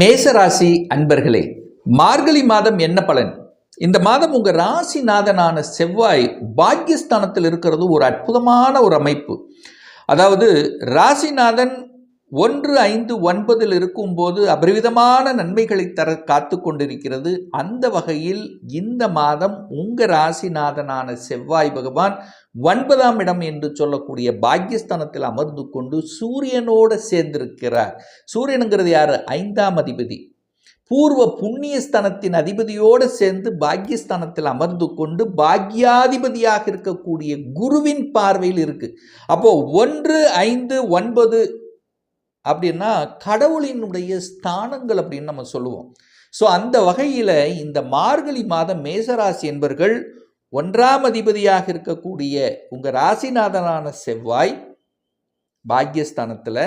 மேசராசி அன்பர்களே மார்கழி மாதம் என்ன பலன்? இந்த மாதம் உங்க ராசிநாதனான செவ்வாய் பாக்கியஸ்தானத்தில் இருக்கிறது ஒரு அற்புதமான ஒரு அமைப்பு. அதாவது ராசிநாதன் ஒன்று ஐந்து ஒன்பதில் இருக்கும்போது அபரிவிதமான நன்மைகளை தர காத்து கொண்டிருக்கிறது அந்த வகையில் இந்த மாதம் உங்கள் ராசிநாதனான செவ்வாய் பகவான் ஒன்பதாம் இடம் என்று சொல்லக்கூடிய பாக்கியஸ்தானத்தில் அமர்ந்து கொண்டு சூரியனோடு சேர்ந்திருக்கிறார். சூரியனுங்கிறது யார்? ஐந்தாம் அதிபதி. பூர்வ புண்ணியஸ்தனத்தின் அதிபதியோடு சேர்ந்து பாக்கியஸ்தானத்தில் அமர்ந்து கொண்டு பாக்யாதிபதியாக இருக்கக்கூடிய குருவின் பார்வையில் இருக்கு. அப்போ ஒன்று ஐந்து ஒன்பது அப்படின்னா கடவுளினுடைய ஸ்தானங்கள் அப்படின்னு நம்ம சொல்லுவோம். ஸோ அந்த வகையில் இந்த மார்கழி மாதம் மேசராசி என்பர்கள் ஒன்றாம் அதிபதியாக இருக்கக்கூடிய உங்கள் ராசிநாதனான செவ்வாய் பாக்யஸ்தானத்தில்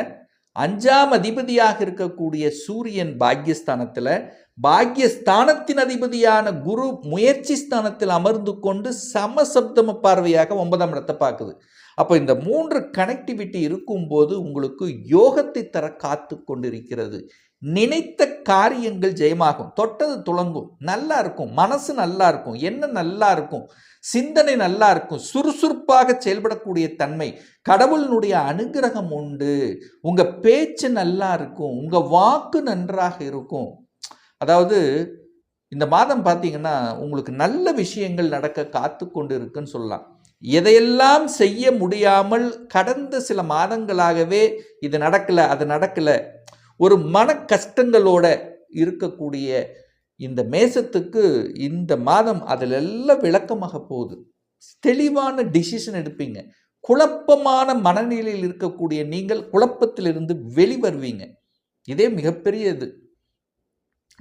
அஞ்சாம் அதிபதியாக இருக்கக்கூடிய சூரியன் பாக்யஸ்தானத்தில் பாக்யஸ்தானத்தின் அதிபதியான குரு முயற்சி ஸ்தானத்தில் அமர்ந்து கொண்டு சமசப்தம பார்வையாக ஒன்பதாம் இடத்தை பார்க்குது. அப்போ இந்த மூன்று கனெக்டிவிட்டி இருக்கும்போது உங்களுக்கு யோகத்தை தர காத்து கொண்டிருக்கிறது. நினைத்த காரியங்கள் ஜெயமாகும். தொட்டது துளங்கும். நல்லா இருக்கும். மனசு நல்லா இருக்கும். என்ன நல்லா இருக்கும். சிந்தனை நல்லா இருக்கும். சுறுசுறுப்பாக செயல்படக்கூடிய தன்மை. கடவுளினுடைய அனுகிரகம் உண்டு. உங்கள் பேச்சு நல்லா இருக்கும். உங்கள் வாக்கு நன்றாக இருக்கும். அதாவது இந்த மாதம் பார்த்தீங்கன்னா உங்களுக்கு நல்ல விஷயங்கள் நடக்க காத்து கொண்டு இருக்குன்னு சொல்லலாம். எதையெல்லாம் செய்ய முடியாமல் கடந்த சில மாதங்களாகவே இது நடக்கலை அது நடக்கலை ஒரு மன கஷ்டங்களோட இருக்கக்கூடிய இந்த மேசத்துக்கு இந்த மாதம் அதில் எல்லாம் விளக்கமாக போகுது. தெளிவான டிசிஷன் எடுப்பீங்க. குழப்பமான மனநிலையில் இருக்கக்கூடிய நீங்கள் குழப்பத்திலிருந்து வெளிவருவீங்க. இதே மிகப்பெரிய இது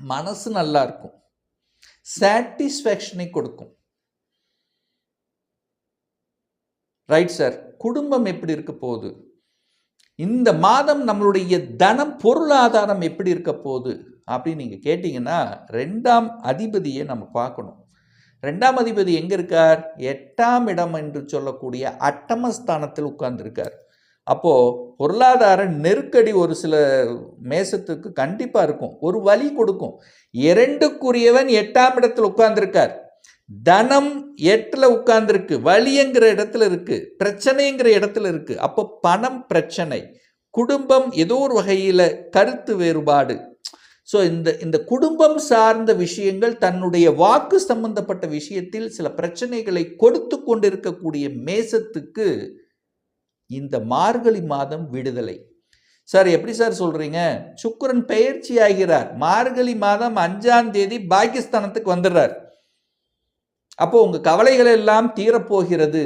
மனசு நல்லா இருக்கும். சாட்டிஸ்ஃபேக்ஷனை கொடுக்கும். ரைட் சார் குடும்பம் எப்படி இருக்க போகுது? இந்த மாதம் நம்மளுடைய தனம் பொருளாதாரம் எப்படி இருக்க போகுது? அப்படின்னு நீங்கள் கேட்டிங்கன்னா ரெண்டாம் அதிபதியை நம்ம பார்க்கணும். ரெண்டாம் அதிபதி எங்கே இருக்கார்? எட்டாம் இடம் என்று சொல்லக்கூடிய அட்டமஸ்தானத்தில் உட்கார்ந்துருக்கார். அப்போது பொருளாதார நெருக்கடி ஒரு சில மேசத்துக்கு கண்டிப்பாக இருக்கும். ஒரு வழி கொடுக்கும். இரண்டுக்குரியவன் எட்டாம் இடத்தில் உட்கார்ந்துருக்கார். தனம் எட்டில் உட்கார்ந்துருக்கு. வலிங்கிற இடத்துல இருக்குது பிரச்சனைங்கிற இடத்துல இருக்குது அப்போ பணம் பிரச்சனை. குடும்பம் ஏதோ ஒரு வகையில் கருத்து வேறுபாடு. ஸோ இந்த இந்த குடும்பம் சார்ந்த விஷயங்கள் தன்னுடைய வாக்கு சம்பந்தப்பட்ட விஷயத்தில் சில பிரச்சனைகளை கொடுத்து கொண்டிருக்கக்கூடிய மேசத்துக்கு இந்த மார்கழி மாதம் விடுதலை. சார் எப்படி சார் சொல்றீங்க? சுக்கரன் பெயர்ச்சி ஆகிறார். மார்கழி மாதம் அஞ்சாம் தேதி பாகிஸ்தானத்துக்கு வந்துடுறார். அப்போ உங்க கவலைகள் எல்லாம் தீரப்போகிறது.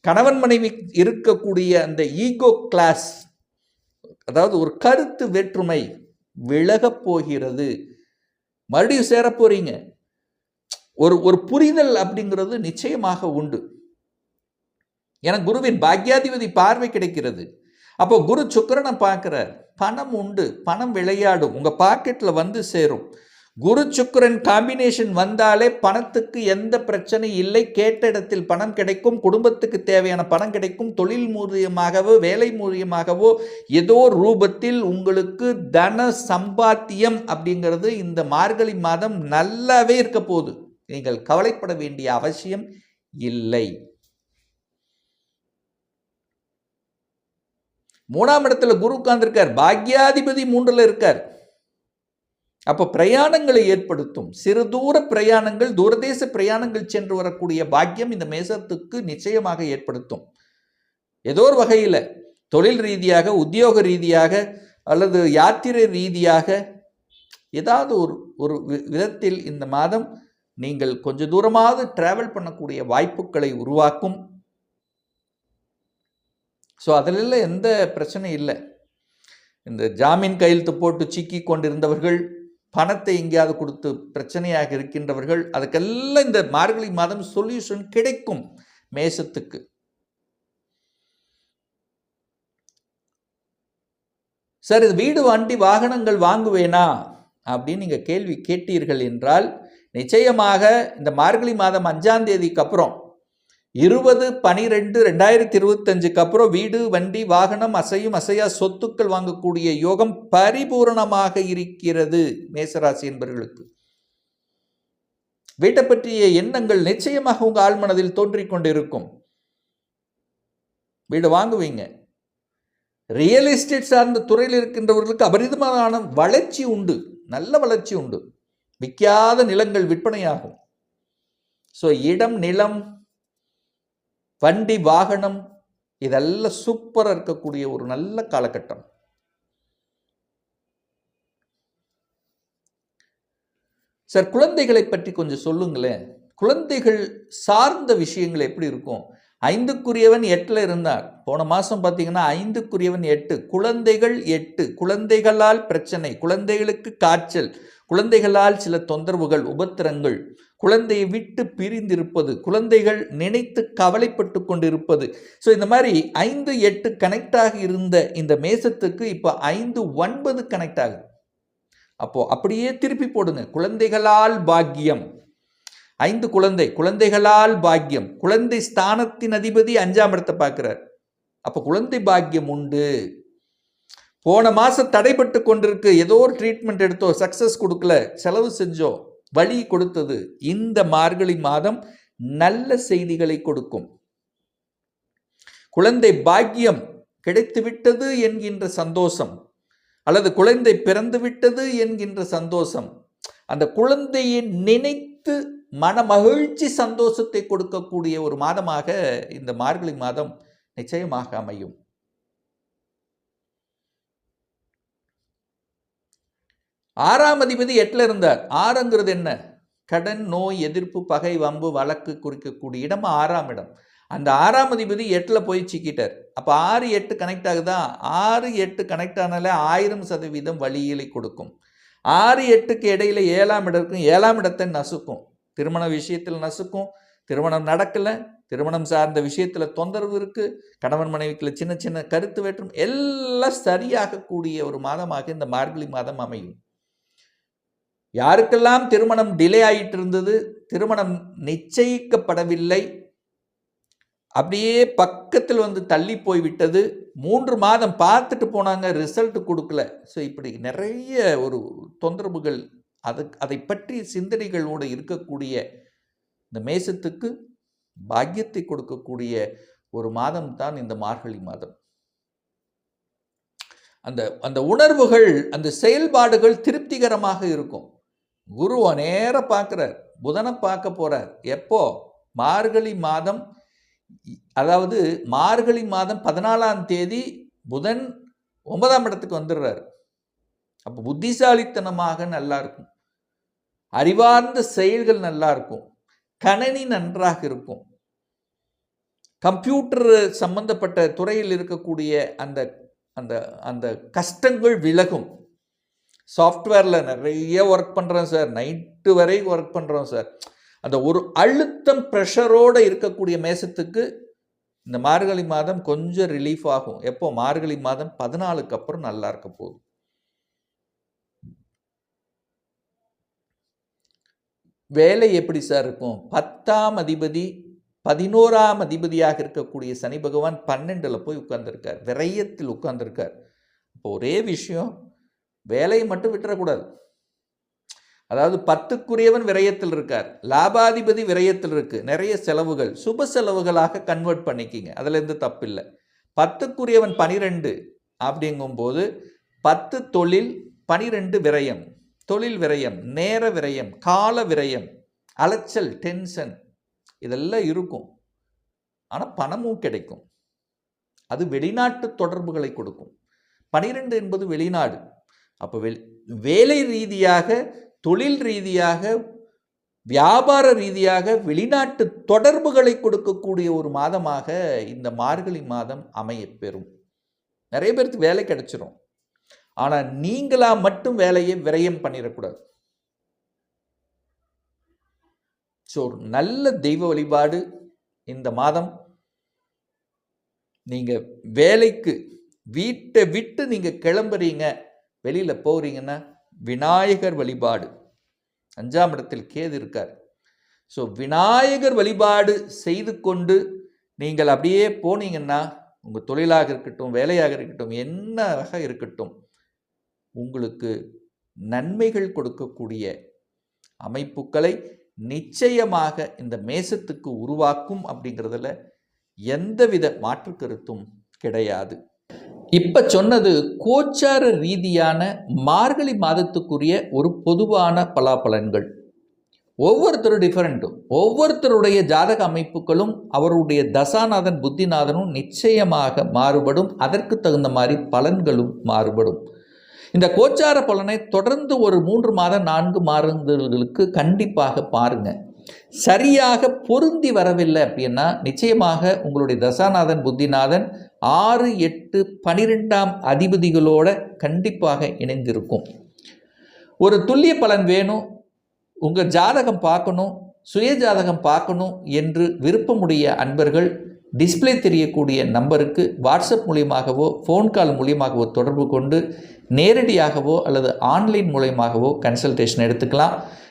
கணவன் மனைவி இருக்கக்கூடிய அந்த ஈகோ கிளாஸ் அதாவது ஒரு கருத்து வேற்றுமை விலகப் போகிறது. மறுபடியும் சேரப்போறீங்க ஒரு ஒரு புரிதல் அப்படிங்கிறது நிச்சயமாக உண்டு. எனக்கு குருவின் பாக்யாதிபதி பார்வை கிடைக்கிறது. அப்போ குரு சுக்கரனை பார்க்குறார். பணம் உண்டு பணம் விளையாடும் உங்கள் பாக்கெட்டில் வந்து சேரும். குரு சுக்கரன் காம்பினேஷன் வந்தாலே பணத்துக்கு எந்த பிரச்சனை இல்லை. கேட்ட இடத்தில் பணம் கிடைக்கும் குடும்பத்துக்கு தேவையான பணம் கிடைக்கும். தொழில் மூலியமாகவோ வேலை மூலியமாகவோ ஏதோ ரூபத்தில் உங்களுக்கு தன சம்பாத்தியம் அப்படிங்கிறது இந்த மார்கழி மாதம் நல்லாவே இருக்க போகுது. நீங்கள் கவலைப்பட வேண்டிய அவசியம் இல்லை. மூணாம் இடத்துல குரு உட்கார்ந்துருக்கார். பாக்யாதிபதி மூன்றில் இருக்கார். அப்போ பிரயாணங்களை ஏற்படுத்தும். சிறு தூர பிரயாணங்கள் தூரதேச பிரயாணங்கள் சென்று வரக்கூடிய பாக்கியம் இந்த மேசத்துக்கு நிச்சயமாக ஏற்படுத்தும். ஏதோ ஒரு வகையில் தொழில் ரீதியாக உத்தியோக ரீதியாக அல்லது யாத்திரை ரீதியாக ஏதாவது ஒரு ஒரு விதத்தில் இந்த மாதம் நீங்கள் கொஞ்ச தூரமாவது டிராவல் பண்ணக்கூடிய வாய்ப்புகளை உருவாக்கும். ஸோ அதில் எந்த பிரச்சனையும் இல்லை. இந்த ஜாமீன் கையெழுத்து போட்டு சிக்கி கொண்டிருந்தவர்கள் பணத்தை எங்கேயாவது கொடுத்து பிரச்சனையாக இருக்கின்றவர்கள் அதுக்கெல்லாம் இந்த மார்கழி மாதம் சொல்யூஷன் கிடைக்கும் மேசத்துக்கு. சார் இது வீடு வண்டி வாகனங்கள் வாங்குவேனா? அப்படின்னு நீங்கள் கேள்வி கேட்டீர்கள் என்றால் நிச்சயமாக இந்த மார்கழி மாதம் அஞ்சாம் தேதிக்கு அப்புறம் இருபது பனிரெண்டு ரெண்டாயிரத்தி இருபத்தஞ்சுக்கு அப்புறம் வீடு வண்டி வாகனம் அசையும் அசையா சொத்துக்கள் வாங்கக்கூடிய யோகம் பரிபூரணமாக இருக்கிறது மேசராசி என்பவர்களுக்கு வீட்டை பற்றிய எண்ணங்கள் நிச்சயமாக உங்கள் ஆழ்மனதில் தோன்றிக் கொண்டிருக்கும். வீடு வாங்குவீங்க. ரியல் எஸ்டேட் சார்ந்த துறையில் இருக்கின்றவர்களுக்கு அபரிதமான வளர்ச்சி உண்டு. நல்ல வளர்ச்சி உண்டு. விற்காத நிலங்கள் விற்பனையாகும். ஸோ இடம் நிலம் வண்டி வாகனம் இதெல்லாம் சூப்பராக இருக்கக்கூடிய ஒரு நல்ல காலகட்டம். சார் குழந்தைகளை பற்றி கொஞ்சம் சொல்லுங்களேன். குழந்தைகள் சார்ந்த விஷயங்கள் எப்படி இருக்கும்? ஐந்துக்குரியவன் எட்டில் இருந்தார் போன மாதம் பார்த்தீங்கன்னா ஐந்துக்குரியவன் எட்டு குழந்தைகள் எட்டு. குழந்தைகளால் பிரச்சனை குழந்தைகளுக்கு காய்ச்சல் குழந்தைகளால் சில தொந்தரவுகள் உபத்திரங்கள். குழந்தையை விட்டு பிரிந்திருப்பது குழந்தைகள் நினைத்து கவலைப்பட்டு கொண்டிருப்பது. ஸோ இந்த மாதிரி ஐந்து எட்டு கனெக்டாக இருந்த இந்த மேசத்துக்கு இப்போ ஐந்து ஒன்பது கனெக்ட் ஆகுது. அப்போது அப்படியே திருப்பி போடுங்க. குழந்தைகளால் பாக்கியம். ஐந்து குழந்தை குழந்தைகளால் பாக்கியம். குழந்தை ஸ்தானத்தின் அதிபதி அஞ்சாம் இடத்தை பார்க்குறார். அப்போ குழந்தை பாக்கியம் உண்டு. போன மாதம் தடைப்பட்டு கொண்டிருக்கு. ஏதோ ஒரு ட்ரீட்மெண்ட் எடுத்தோ சக்ஸஸ் கொடுக்கல. செலவு செஞ்சோம். வழி கொடுத்தது. இந்த மார்கழி மாதம் நல்ல செய்திகளை கொடுக்கும். குழந்தை பாக்கியம் கிடைத்துவிட்டது என்கின்ற சந்தோஷம். அல்லது குழந்தை பிறந்து விட்டது என்கின்ற சந்தோஷம். அந்த குழந்தையை நினைத்து மனமகிழ்ச்சி சந்தோஷத்தை கொடுக்கக்கூடிய ஒரு மாதமாக இந்த மார்கழி மாதம் நிச்சயமாக அமையும். ஆறாம் அதிபதி எட்டில் இருந்தார். ஆறுங்கிறது என்ன? கடன் நோய் எதிர்ப்பு பகை வம்பு வழக்கு குறிக்கக்கூடிய இடம் ஆறாம் இடம். அந்த ஆறாம் அதிபதி எட்டில் போய் சிக்கிட்டார். அப்போ ஆறு எட்டு கனெக்ட் ஆகுதா? ஆறு எட்டு கனெக்ட் ஆனாலே ஆயிரம் சதவீதம் வழியிலை கொடுக்கும். ஆறு எட்டுக்கு இடையில ஏழாம் இடம் இருக்கும். ஏழாம் இடத்தை நசுக்கும். திருமண விஷயத்தில் நசுக்கும். திருமணம் நடக்கலை. திருமணம் சார்ந்த விஷயத்தில் தொந்தரவு இருக்குது கணவன் மனைவிக்குள்ள சின்ன சின்ன கருத்து வேற்றும் எல்லாம் சரியாகக்கூடிய ஒரு மாதமாக இந்த மார்கழி மாதம் அமையும். யாருக்கெல்லாம் திருமணம் டிலே ஆகிட்டு இருந்தது திருமணம் நிச்சயிக்கப்படவில்லை அப்படியே பக்கத்தில் வந்து தள்ளி போய்விட்டது மூன்று மாதம் பார்த்துட்டு போனாங்க ரிசல்ட் கொடுக்கல. ஸோ இப்படி நிறைய ஒரு தொந்தரவுகள் அது அதை பற்றி சிந்தனைகளோடு இருக்கக்கூடிய இந்த மேசத்துக்கு பாக்கியத்தை கொடுக்கக்கூடிய ஒரு மாதம் தான் இந்த மார்கழி மாதம். அந்த அந்த உணர்வுகள் அந்த செயல்பாடுகள் திருப்திகரமாக இருக்கும். குருவை நேர பார்க்குறார். புதனை பார்க்க போகிறார் எப்போ? மார்கழி மாதம் அதாவது மார்கழி மாதம் பதினாலாம் தேதி புதன் ஒன்பதாம் இடத்துக்கு வந்துடுறார். அப்போ புத்திசாலித்தனமாக நல்லா இருக்கும். அறிவார்ந்த செயல்கள் நல்லா இருக்கும். கணனி நன்றாக இருக்கும். கம்ப்யூட்டர் சம்பந்தப்பட்ட துறையில் இருக்கக்கூடிய அந்த அந்த அந்த கஷ்டங்கள் விலகும். சாஃப்ட்வேரில் நிறைய ஒர்க் பண்ணுறோம் சார் நைட்டு வரை ஒர்க் பண்ணுறோம் சார் அந்த ஒரு அழுத்தம் ப்ரெஷரோடு இருக்கக்கூடிய மேசத்துக்கு இந்த மார்கழி மாதம் கொஞ்சம் ரிலீஃப் ஆகும். எப்போ? மார்கழி மாதம் பதினாலுக்கு அப்புறம் நல்லா இருக்க போகுது. வேலை எப்படி சார் இருக்கும்? பத்தாம் அதிபதி பதினோராம் அதிபதியாக இருக்கக்கூடிய சனி பகவான் பன்னெண்டில் போய் உட்கார்ந்துருக்கார். விரயத்தில் உட்கார்ந்துருக்கார். இப்போ ஒரே விஷயம் வேலையை மட்டும் விட்டுறக்கூடாது. அதாவது பத்துக்குரியவன் விரயத்தில் இருக்கார். லாபாதிபதி விரயத்தில் இருக்கு. நிறைய செலவுகள் சுப செலவுகளாக கன்வெர்ட் பண்ணிக்கிங்க. அதில் இருந்து தப்பில்லை. பத்துக்குரியவன் பனிரெண்டு அப்படிங்கும்போது பத்து தொழில் பனிரெண்டு விரயம். தொழில் விரயம் நேர விரயம் கால விரயம் அலைச்சல் டென்ஷன் இதெல்லாம் இருக்கும். ஆனால் பணமும் கிடைக்கும். அது வெளிநாட்டு தொடர்புகளை கொடுக்கும். பனிரெண்டு என்பது வெளிநாடு. அப்போ வெ வேலை ரீதியாக தொழில் ரீதியாக வியாபார ரீதியாக வெளிநாட்டு தொடர்புகளை கொடுக்கக்கூடிய ஒரு மாதமாக இந்த மார்கழி மாதம் அமையப்பெறும் நிறைய பேருக்கு வேலை கிடைச்சிரும். ஆனால் நீங்களா மட்டும் வேலையை விரயம் பண்ணிடக்கூடாது. ஸோ நல்ல தெய்வ வழிபாடு இந்த மாதம். நீங்கள் வேலைக்கு வீட்டை விட்டு நீங்கள் கிளம்புறீங்க வெளியில் போகிறீங்கன்னா விநாயகர் வழிபாடு. அஞ்சாம் இடத்தில் கேது இருக்கார். ஸோ விநாயகர் வழிபாடு செய்து கொண்டு நீங்கள் அப்படியே போனீங்கன்னா உங்கள் தொழிலாக இருக்கட்டும் வேலையாக இருக்கட்டும் என்னவாக இருக்கட்டும் உங்களுக்கு நன்மைகள் கொடுக்கக்கூடிய அமைப்புகளை நிச்சயமாக இந்த மேசத்துக்கு உருவாக்கும் அப்படிங்கிறதுல எந்தவித மாற்று கருத்தும் கிடையாது. இப்போ சொன்னது கோச்சார ரீதியான மார்கழி மாதத்துக்குரிய ஒரு பொதுவான பலாபலன்கள் ஒவ்வொருத்தரும் டிஃப்ரெண்ட்டும் ஒவ்வொருத்தருடைய ஜாதக அமைப்புகளும் அவருடைய தசாநாதன் புத்திநாதனும் நிச்சயமாக மாறுபடும். அதற்கு தகுந்த மாதிரி பலன்களும் மாறுபடும். இந்த கோச்சார பலனை தொடர்ந்து ஒரு மூன்று மாதம் நான்கு மாதங்களுக்கு கண்டிப்பாக பாருங்க. சரியாக பொருந்தி வரவில்லை அப்படின்னா நிச்சயமாக உங்களுடைய தசாநாதன் புத்திநாதன் ஆறு எட்டு பனிரெண்டாம் அதிபதிகளோட கண்டிப்பாக இணைந்திருக்கும். ஒரு துல்லிய பலன் வேணும். உங்கள் ஜாதகம் பார்க்கணும். சுய ஜாதகம் பார்க்கணும் என்று விருப்பமுடைய அன்பர்கள் டிஸ்ப்ளே தெரியக்கூடிய நம்பருக்கு வாட்ஸ்அப் மூலியமாகவோ ஃபோன் கால் மூலியமாகவோ தொடர்பு கொண்டு நேரடியாகவோ அல்லது ஆன்லைன் மூலயமாகவோ கன்சல்டேஷன் எடுத்துக்கலாம்.